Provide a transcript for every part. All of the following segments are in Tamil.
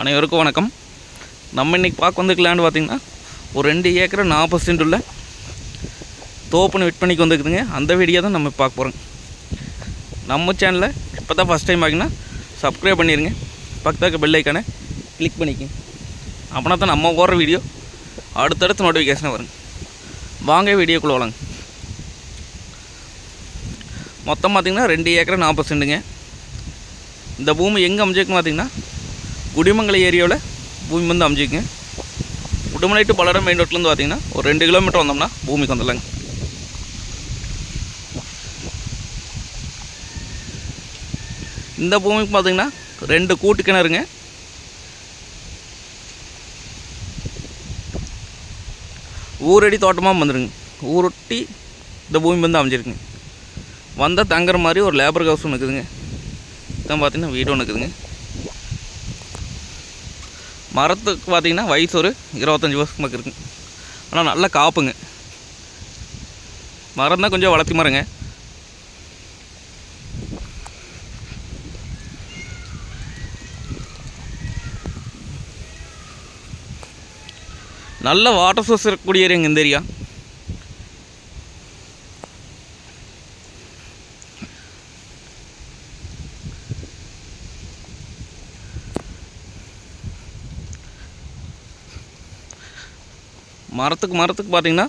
அனைவருக்கும் வணக்கம். நம்ம இன்னைக்கு பார்க்க வந்திருக்கலான்னு பார்த்திங்கன்னா ஒரு ரெண்டு ஏக்கர் நாற்பது சென்ட் உள்ள தோப்புன்னு விற்பனைக்கு வந்துருக்குதுங்க. அந்த வீடியோ தான் நம்ம பார்க்க போகிறோம் நம்ம சேனலில் இப்போ தான் ஃபஸ்ட் டைம் பார்த்தீங்கன்னா சப்ஸ்கிரைப் பண்ணிடுங்க பக்கத்துக்கு பெல் ஐக்கானை கிளிக் பண்ணிக்கங்க. அப்படின்னா தான் நம்ம போடுற வீடியோ அடுத்தடுத்து நோட்டிஃபிகேஷன் வரும். வாங்க வீடியோக்குள்ளே வளங்க மொத்தம் பார்த்திங்கன்னா ரெண்டு ஏக்கரை நாற்பது சென்ட்டுங்க. இந்த பூமி எங்கே அமைச்சிருக்குன்னு பார்த்தீங்கன்னா குடிமங்கலம் ஏரியாவில் பூமி வந்து அமைஞ்சிக்குங்க உடுமலை டு பலரம் மெயின் ரோட்லேருந்து பார்த்தீங்கன்னா ஒரு ரெண்டு கிலோமீட்டர் வந்தோம்னா பூமிக்கு வந்துடலாங்க. இந்த பூமிக்கு பார்த்தீங்கன்னா ரெண்டு கூட்டு கிணறுங்க. ஊரடி தோட்டமாக வந்துடுங்க ஊரொட்டி இந்த பூமி வந்து அமைஞ்சிருக்குங்க. வந்தால் தங்குற மாதிரி ஒரு லேபர் ஹவுஸ் ஒன்று இருக்குதுங்க. இதான் பார்த்தீங்கன்னா வீடு ஒன்று இருக்குதுங்க. மரத்துக்கு பார்த்தீங்கன்னா வயசு ஒரு இருபத்தஞ்சி வருஷம் பக்கம் இருக்குங்க ஆனால் நல்லா காப்புங்க. மரம் தான் கொஞ்சம் வளர்த்தி மரங்க. நல்ல வாட்டர் சோர்ஸ் இருக்கக்கூடிய ஏரியாங்க இந்த ஏரியா. மரத்துக்கு மரத்துக்கு பார்த்தீங்கன்னா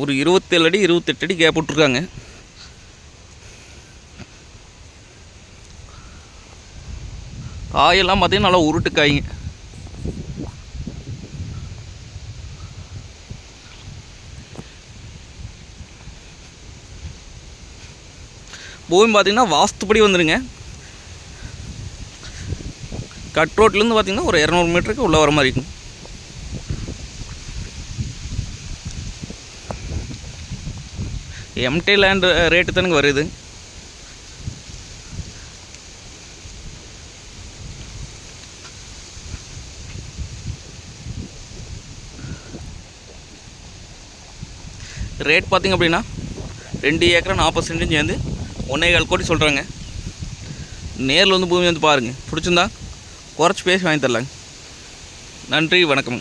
ஒரு இருபத்தேழு அடி இருபத்தெட்டு அடி கேப் விட்ருக்காங்க காயெல்லாம் பார்த்தீங்கன்னா நல்லா உருட்டு காய்ங்க. பூமி பார்த்தீங்கன்னா வாஸ்துப்படி வந்துடுங்க கட் ரோட்லேருந்து பார்த்தீங்கன்னா ஒரு இரநூறு மீட்டருக்கு உள்ளே வர மாதிரி இருக்கும். எம்டி லேண்ட் ரேட்டு தானுங்க வருது. ரேட் பார்த்திங்க அப்படின்னா ரெண்டு ஏக்கரா நாற்பது சென்டும் சேர்ந்து ஒன்றே கால் கோடி சொல்கிறாங்க நேரில் வந்து பூமி வந்து பாருங்கள் பிடிச்சிருந்தா குறைச்சி பேசி வாங்கி தரலாங்க. நன்றி வணக்கம்.